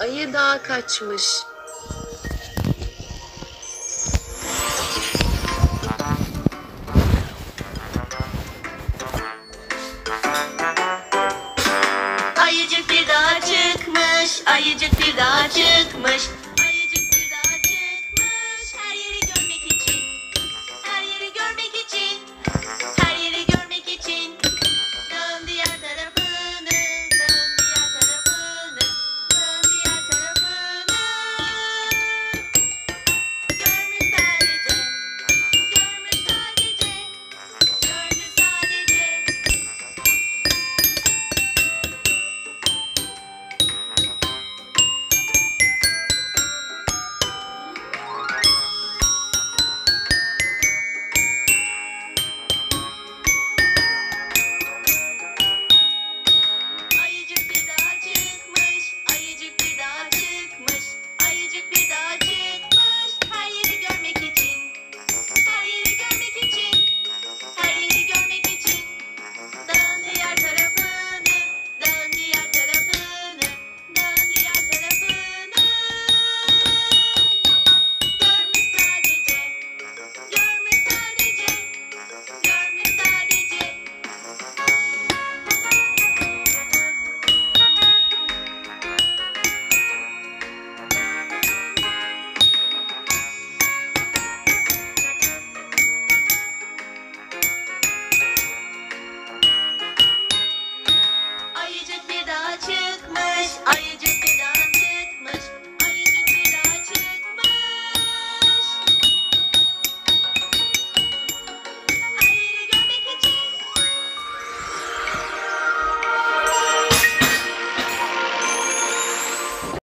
Ayı dağa kaçmış. Ayıcık bir dağa çıkmış, ayıcık bir dağa çıkmış.